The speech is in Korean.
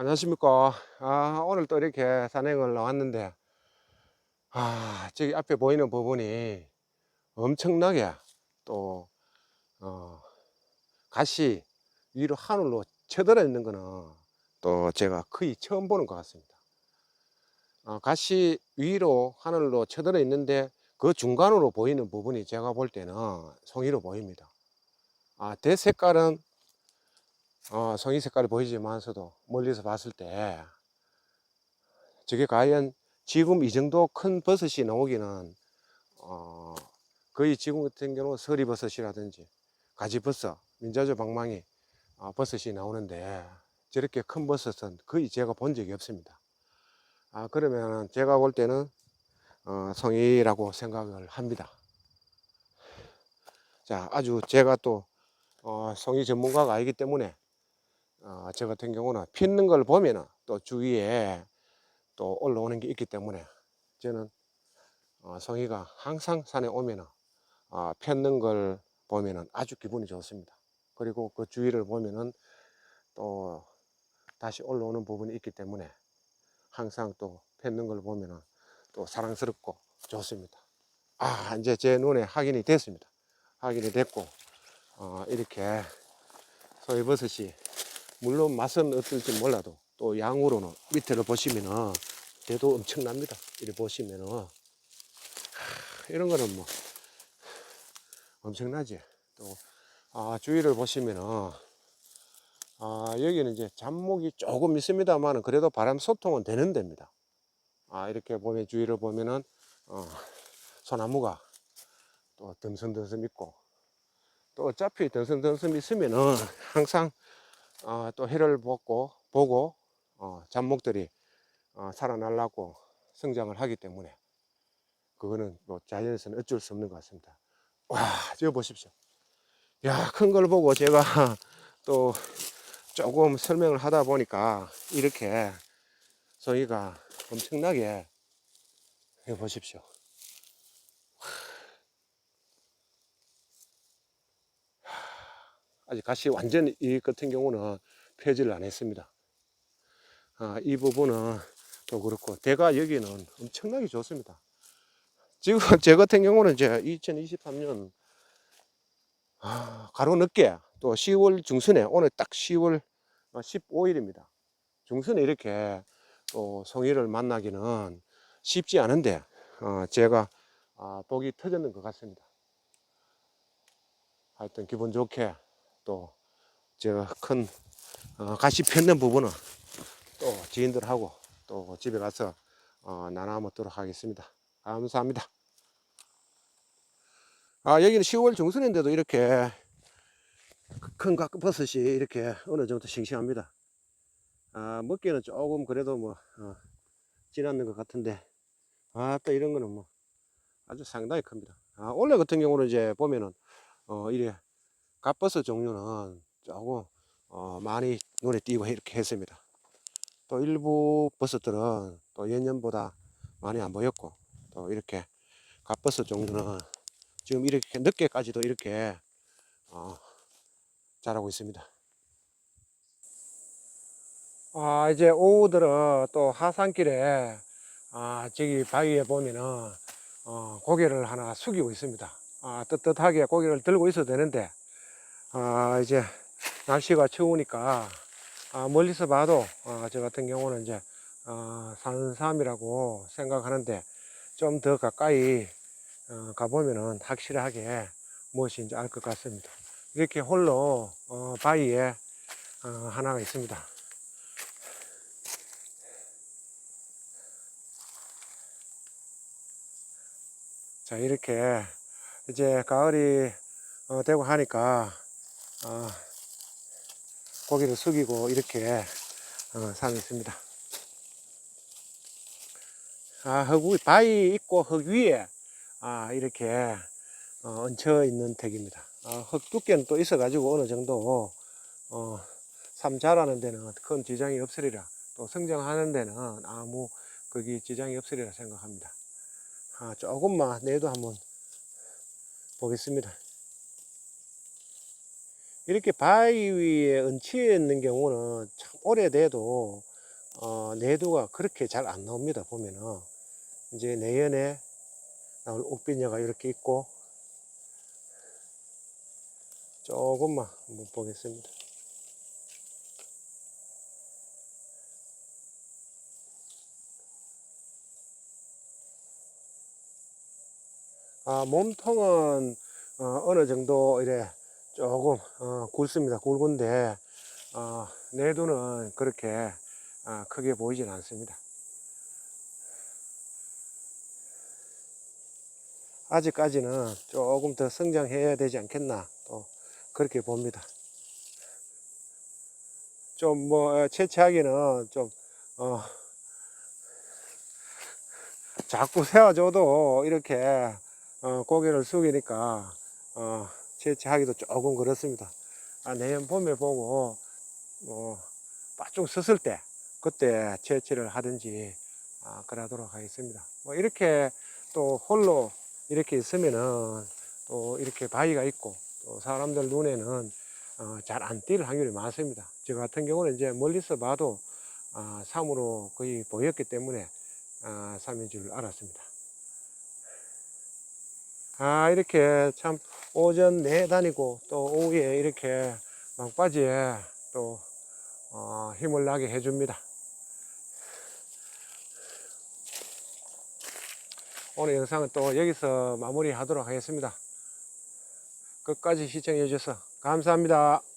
안녕하십니까. 아, 오늘 또 이렇게 산행을 나왔는데, 아, 저기 앞에 보이는 부분이 엄청나게 또, 어, 가시 위로 하늘로 쳐들어 있는 거는 또 제가 거의 처음 보는 것 같습니다. 어, 가시 위로 하늘로 쳐들어 있는데 그 중간으로 보이는 부분이 제가 볼 때는 송이로 보입니다. 아, 대색깔은 어, 송이 색깔이 보이지만서도 멀리서 봤을 때 저게 과연 지금 이 정도 큰 버섯이 나오기는 어, 거의 지금 같은 경우 서리버섯이라든지 가지버섯, 민자조 방망이 어, 버섯이 나오는데 저렇게 큰 버섯은 거의 제가 본 적이 없습니다. 아, 그러면 제가 볼 때는 어, 송이라고 생각을 합니다. 자, 아주 제가 또 어, 송이 전문가가 아니기 때문에 어, 저 같은 경우는 피는 걸 보면은 또 주위에 또 올라오는 게 있기 때문에 저는 어, 송이가 항상 산에 오면은 어, 폈는 걸 보면은 아주 기분이 좋습니다. 그리고 그 주위를 보면은 또 다시 올라오는 부분이 있기 때문에 항상 또 폈는 걸 보면은 또 사랑스럽고 좋습니다. 아, 이제 제 눈에 확인이 됐습니다. 확인이 됐고, 어, 이렇게 소이버섯이 물론 맛은 어떨지 몰라도 또 양으로는 밑에를 보시면은 대도 엄청납니다. 이렇게 보시면은 하, 이런 거는 뭐 엄청나지. 또 아, 주위를 보시면은 아, 여기는 이제 잡목이 조금 있습니다만은 그래도 바람 소통은 되는 데입니다. 아, 이렇게 보면 주위를 보면은 어, 소나무가 또 듬성듬성 있고 또 어차피 듬성듬성 있으면은 항상 어, 또 해를 보고, 보고 어, 잡목들이 어, 살아나려고 성장을 하기 때문에 그거는 뭐 자연에서는 어쩔 수 없는 것 같습니다. 와, 저거 보십시오. 야, 큰 걸 보고 제가 또 조금 설명을 하다 보니까 이렇게 소리가 엄청나게 해 보십시오. 아직 가시 완전히 이 같은 경우는 펴지를 안 했습니다. 아, 이 부분은 또 그렇고 대가 여기는 엄청나게 좋습니다. 지금 제 같은 경우는 이제 2023년 아, 가로 늦게 또 10월 중순에 오늘 딱 10월 15일입니다. 중순에 이렇게 또 송이를 만나기는 쉽지 않은데 어, 제가 아, 복이 터졌는 것 같습니다. 하여튼 기분 좋게 또 제가 큰 어, 가시 폈는 부분은 또 지인들하고 또 집에 가서 어, 나눠 먹도록 하겠습니다. 감사합니다. 아 여기는 10월 중순인데도 이렇게 큰 버섯이 이렇게 어느 정도 싱싱합니다. 아 먹기는 조금 그래도 뭐 어, 지났는 것 같은데 아 또 이런 거는 뭐 아주 상당히 큽니다. 아 원래 같은 경우는 이제 보면은 어 이래 갓버섯 종류는 조금 어, 많이 눈에 띄고 이렇게 했습니다. 또 일부 버섯들은 또 예년보다 많이 안 보였고 또 이렇게 갓버섯 종류는 지금 이렇게 늦게까지도 이렇게 어, 자라고 있습니다. 아 이제 오후 들어 또 하산길에 아 저기 바위에 보면은 어, 고개를 하나 숙이고 있습니다. 아 떳떳하게 고개를 들고 있어도 되는데 아, 이제 날씨가 추우니까 아, 멀리서 봐도 아, 저 같은 경우는 이제 어, 산삼이라고 생각하는데 좀 더 가까이 어, 가보면은 확실하게 무엇인지 알 것 같습니다. 이렇게 홀로 어, 바위에 어, 하나가 있습니다. 자 이렇게 이제 가을이 어, 되고 하니까 어, 고개를 숙이고 이렇게 어, 사고 있습니다. 아, 흙 위, 바위 있고 흙 위에 아, 이렇게 어, 얹혀 있는 택입니다. 아, 흙 두께는 또 있어가지고 어느 정도 어, 삶 자라는 데는 큰 지장이 없으리라 또 성장하는 데는 아무 거기 지장이 없으리라 생각합니다. 아, 조금만 내도 한번 보겠습니다. 이렇게 바위 위에 얹혀 있는 경우는 참 오래돼도 어, 내두가 그렇게 잘 안 나옵니다. 보면은 이제 내연에 나올 옥비녀가 이렇게 있고 조금만 한번 보겠습니다. 아, 몸통은 어, 느 정도 이래 조금 어, 굵습니다. 굵은데 어, 내두는 그렇게 아, 크게 보이진 않습니다. 아직까지는 조금 더 성장해야 되지 않겠나 또 그렇게 봅니다. 좀 뭐 채취하기는 좀 어, 자꾸 세워줘도 이렇게 어, 고개를 숙이니까 어, 채취하기도 조금 그렇습니다. 아, 내년 봄에 보고 뭐 빠쭉 섰을 때 그때 채취를 하든지 아, 그러도록 하겠습니다. 뭐 이렇게 또 홀로 이렇게 있으면은 또 이렇게 바위가 있고 또 사람들 눈에는 어, 잘 안 띌 확률이 많습니다. 저 같은 경우는 이제 멀리서 봐도 아, 삼으로 거의 보였기 때문에 아, 삼인 줄 알았습니다. 아, 이렇게 참 오전 내 다니고 또 오후에 이렇게 막바지에 또 어, 힘을 나게 해줍니다. 오늘 영상은 또 여기서 마무리 하도록 하겠습니다. 끝까지 시청해 주셔서 감사합니다.